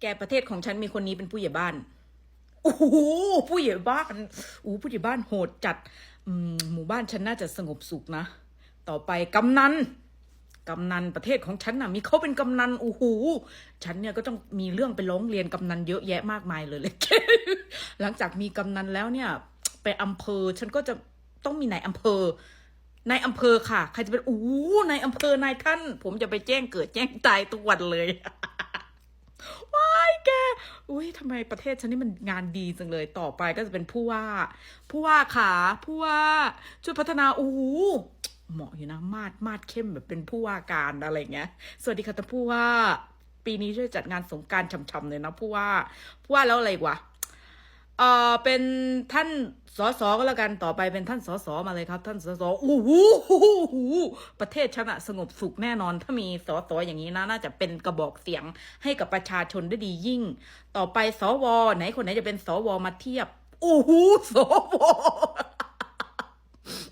แกประเทศของฉันมีคนนี้เป็นผู้ใหญ่บ้าน โอ้โหผู้ใหญ่บ้านโอ้ผู้ใหญ่บ้านโหดจัดหมู่บ้านฉันน่าจะสงบสุขนะ ต่อไปกำนันกำนันประเทศของฉันน่ะ มีเขาเป็นกำนันโอ้โหฉันเนี่ยก็ต้องมีเรื่องไปร้องเรียนกำนันเยอะแยะมากมายเลยเลยหลังจากมีกำนันแล้วเนี่ย ไปอำเภอ ฉันก็จะต้องมีนายอำเภอนายอำเภอค่ะ ใครจะเป็นโอ้นายอำเภอนายท่าน ผมจะไปแจ้งเกิดแจ้งตายทุกวันเลย อุ้ยทำไมประเทศฉันนี่มันงานดีจังเลยต่อไปก็จะเป็นผู้ว่า ผู้ว่าขาผู้ว่าช่วยพัฒนาโอ้โหเหมาะอยู่นะมาดมาดเข้มแบบเป็นผู้ว่าการอะไรเงี้ย สวัสดีค่ะท่านผู้ว่า ปีนี้ช่วยจัดงานสงการฉ่ำๆเลยนะผู้ว่า ผู้ว่าแล้วอะไรวะ เออเป็นท่านสสก็แล้วกันต่อไปเป็นท่านสสมาเลยครับ ท่านสสโอ้โหประเทศชนะสงบสุขแน่นอน ถ้ามีสสอย่างนี้นะน่าจะเป็นกระบอกเสียงให้กับประชาชนได้ดียิ่ง ต่อไปสวไหนคนไหนจะเป็นสวมาเทียบโอ้โหสว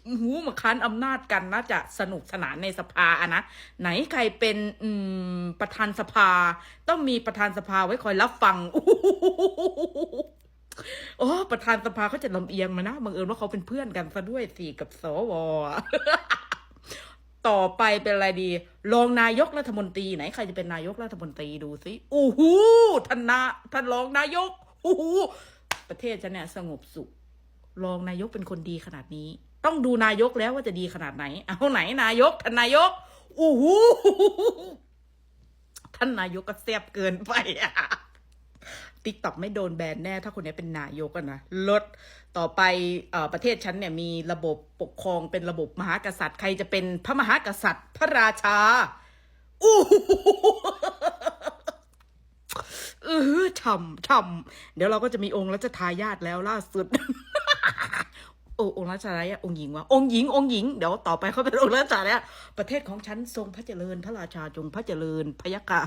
โอ้โหมาค้านอำนาจกันน่าจะสนุกสนานในสภาอะนะไหนใครเป็นอืมประธานสภา ต้องมีประธานสภาไว้คอยรับฟังโอ้ โอ้ประธานสภาเขาจะลำเอียงมานะบังเอิญว่าเขาเป็นเพื่อนกันซะด้วยสี่กับสวต่อไปเป็นอะไรดี รองนายกรัฐมนตรีไหนใครจะเป็นนายกรัฐมนตรีดูสิโอ้โหท่านนาท่านรองนายกโอ้โหประเทศจะเนี่ยสงบสุข รองนายกเป็นคนดีขนาดนี้ ต้องดูนายกแล้วว่าจะดีขนาดไหน เอาไหนนายกท่านนายกโอ้โหท่านนายกก็แซ่บเกินไปอะ ติ๊กต็อกไม่โดนแบนแน่ ถ้าคนนี้เป็นนายกนะลดต่อไปเอ่อประเทศฉันเนี่ยมีระบบปกครองเป็นระบบมหากษัตริย์ ใครจะเป็นพระมหากษัตริย์ พระราชาอู้หูเออช่ำช่ำเดี๋ยวเราก็จะมีองค์รัชทายาทแล้วล่าสุดโอ้องค์รัชทายาทองค์หญิงวะองค์หญิงองค์หญิงเดี๋ยวต่อไปเขาเป็นองค์รัชทายาทประเทศของฉันทรงพระเจริญ พระราชาจงพระเจริญพยะกา